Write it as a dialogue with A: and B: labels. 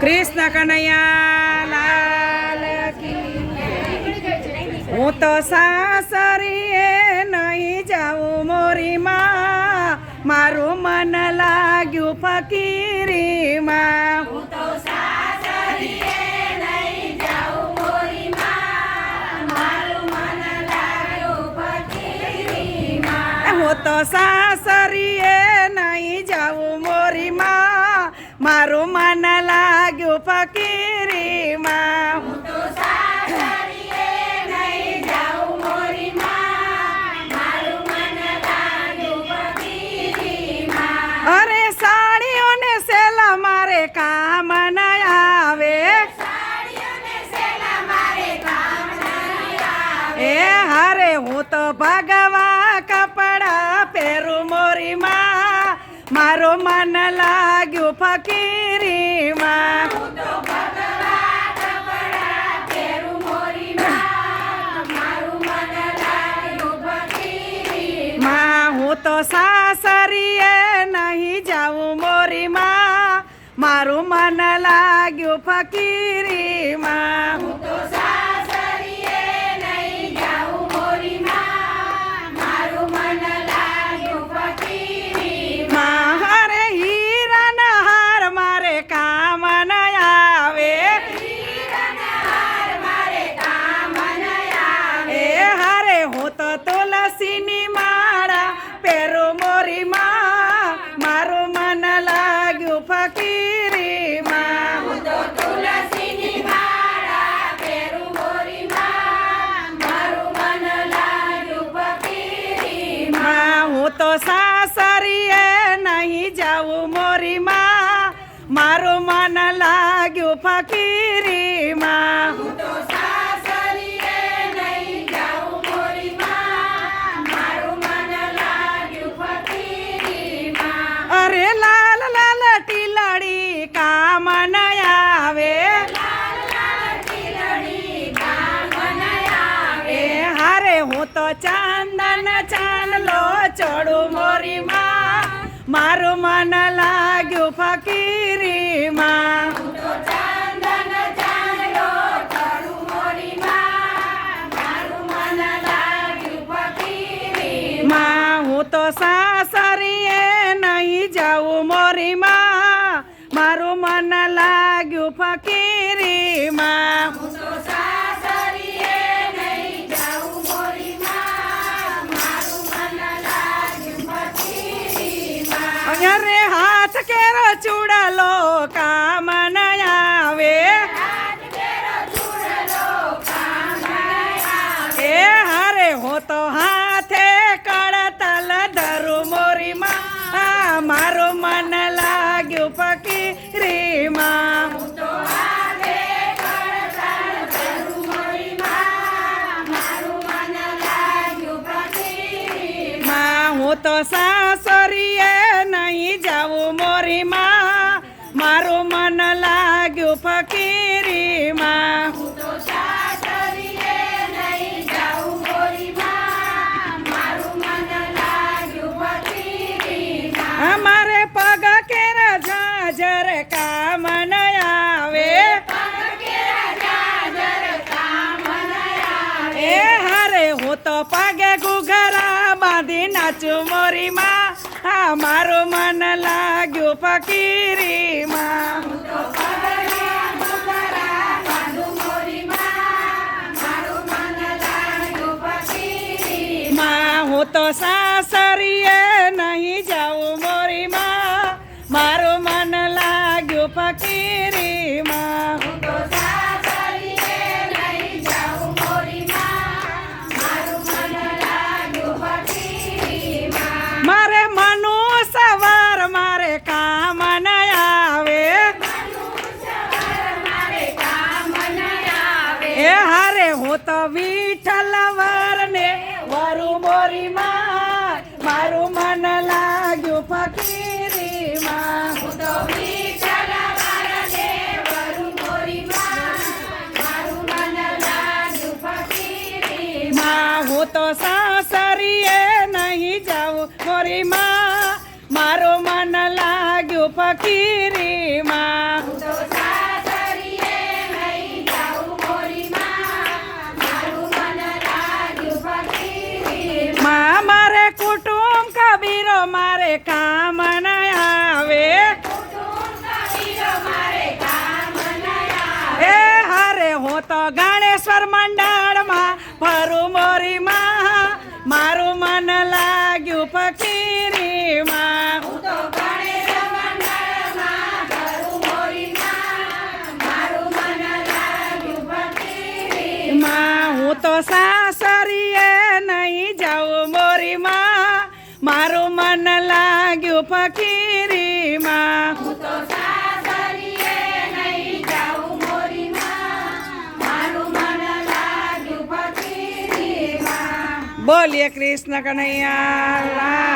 A: કૃષ્ણ કનૈયા લાલ હું તો સાસરીએ નહીં જાઉં મોરીમાં. મારું મન લાગ્યું ફકીરીમાં. હું તો હું તો સાસરીએ નહીં જાઉં મોરીમાં. મારું મન લાગ્યું ફકીરીમાં. અરે સાડીઓને સેલા મારે કામ ન આવે. એ હારે હું તો ભગવા મારું મન લાગ્યું ફકીરીમાં. હું તો સાસરીએ નહીં જાઉં મોરીમાં. મારું મન લાગ્યું ફકીરીમાં. તો સાસરીએ નહીં જાઉં મોરીમાં. મારું મન લાગ્યું ફકીરીમાં. અરે લાલ લાલ ટીલડી કામ ન આવે. હારે હું તો ચાંદન ચાંદલો ચડું મોરીમાં. મારું મન લાગ્યું ફકીરીમાં. કેરો ચૂડલો કામ ન આવે એ હારે હો તો હાથે કળતલ ધરું મોરીમાં મારું મન લાગ્યું ફકીરીમાં. માં, હું તો સાસરીએ નહીં જાઉં મોરીમાં. મારું મન લાગ્યું ફકીરીમાં. અમારે પગ કેર જાજર કામ આવે. એ હારે હું તો પગે ઘૂઘરા બાંધી નાચું મોરીમાં. હા મારું મન લાગ્યો ફકીરીમાં. હું તો સાસરીએ નહીં જાઉં મોરીમાં. મારું મન લાગ્યું ફકીરીમાં હું તો સાસરીએ નહીં જાઉં મોરીમાં. મારું મન લાગ્યું ફકીરીમાં
B: તો
A: હું તો ગણેશ્વર મંડળમાં ફરું મોરીમાં મારું મન લાગ્યું ફકીરીમાં માં હું તો સાસરીએ નહીં જાઉં મોરીમાં મારું મન લાગ્યું ફકીરીમાં બોલીએ કૃષ્ણ કનૈયા